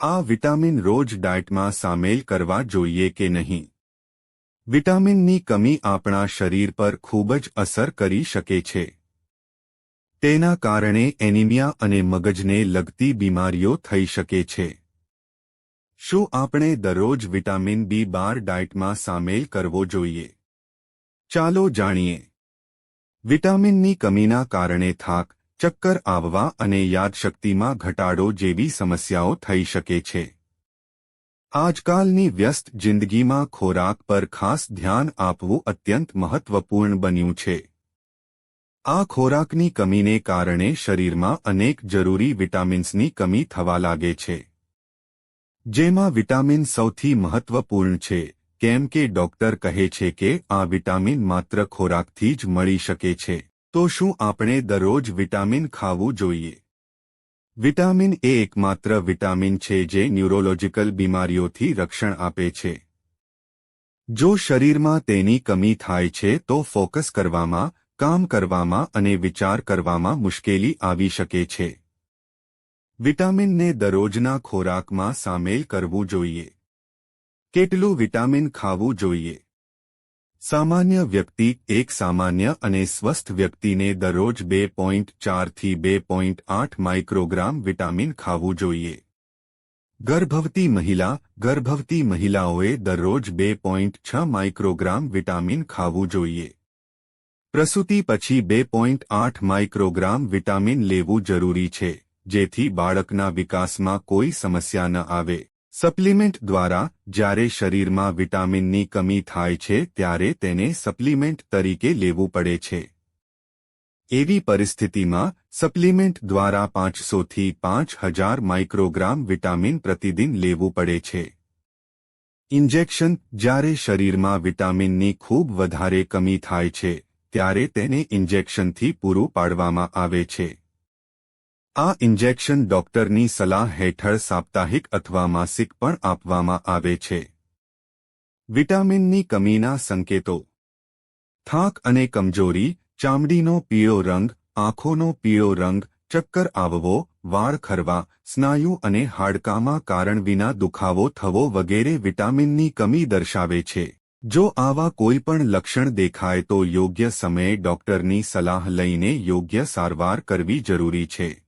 આ વિટામિન રોજ ડાયટમાં સામેલ કરવા જોઈએ કે નહીં? વિટામિનની કમી આપણા શરીર પર ખૂબ જ અસર કરી શકે છે. તેના કારણે એનિમિયા અને મગજને લગતી બીમારીઓ થઈ શકે છે. શું આપણે દરરોજ વિટામિન બી બાર ડાયટમાં સામેલ કરવો જોઈએ? ચાલો જાણીએ. વિટામિનની કમીના કારણે થાક ચક્કર આવવા અને યાદશક્તિમાં ઘટાડો જેવી સમસ્યાઓ થઈ શકે છે. આજકાલની વ્યસ્ત જિંદગીમાં ખોરાક પર ખાસ ધ્યાન આપવું અત્યંત મહત્વપૂર્ણ બન્યું છે. આ ખોરાકની કમીને કારણે શરીરમાં અનેક જરૂરી વિટામિન્સની કમી થવા લાગે છે. જેમાં વિટામિન સૌથી મહત્વપૂર્ણ છે, કેમ કે ડોક્ટર કહે છે કે આ વિટામિન માત્ર ખોરાકથી જ મળી શકે છે. તો શું આપણે દરરોજ વિટામિન ખાવું જોઈએ? વિટામિન એ એકમાત્ર વિટામિન છે જે ન્યુરોલોજિકલ બીમારીઓથી રક્ષણ આપે છે. જો શરીરમાં તેની કમી થાય છે તો ફોકસ કરવામાં, કામ કરવામાં અને વિચાર કરવામાં મુશ્કેલી આવી શકે છે. વિટામિનને દરરોજના ખોરાકમાં સામેલ કરવું જોઈએ. કેટલું વિટામિન ખાવું જોઈએ? સામાન્ય વ્યક્તિ એક સામાન્ય અને સ્વસ્થ વ્યક્તિને દરરોજ બે પોઈન્ટ ચારથી બે પોઈન્ટ આઠ માઇક્રોગ્રામ વિટામિન ખાવું જોઈએ. ગર્ભવતી મહિલા, ગર્ભવતી મહિલાઓએ દરરોજ બે પોઈન્ટ છ માઇક્રોગ્રામ વિટામિન ખાવું જોઈએ. પ્રસૂતિ પછી બે પોઈન્ટ આઠ માઇક્રોગ્રામ વિટામિન લેવું જરૂરી છે, જેથી બાળકના વિકાસમાં કોઈ સમસ્યા ન આવે. સપ્લિમેન્ટ દ્વારા જ્યારે શરીરમાં વિટામિનની કમી થાય છે ત્યારે તેને સપ્લિમેન્ટ તરીકે લેવું પડે છે. એવી પરિસ્થિતિમાં સપ્લિમેન્ટ દ્વારા પાંચસોથી પાંચ હજાર માઇક્રોગ્રામ વિટામિન પ્રતિદિન લેવું પડે છે. ઇન્જેક્શન જ્યારે શરીરમાં વિટામિનની ખૂબ વધારે કમી થાય છે, ત્યારે તેને ઇન્જેક્શનથી પૂરું પાડવામાં આવે છે. આ ઇન્જેક્શન ડોક્ટરની સલાહ હેઠળ સાપ્તાહિક અથવા માસિક પણ આપવામાં આવે છે. વિટામિનની કમીના સંકેતો. થાક અને કમજોરી, ચામડીનો પીળો રંગ, આંખોનો પીળો રંગ, ચક્કર આવવો, વાળ ખરવા, સ્નાયુ અને હાડકામાં કારણ વિના દુખાવો થવો વગેરે વિટામિનની કમી દર્શાવે છે. જો આવા કોઈ પણ લક્ષણ દેખાય તો યોગ્ય સમયે ડોક્ટરની સલાહ લઈને યોગ્ય સારવાર કરવી જરૂરી છે.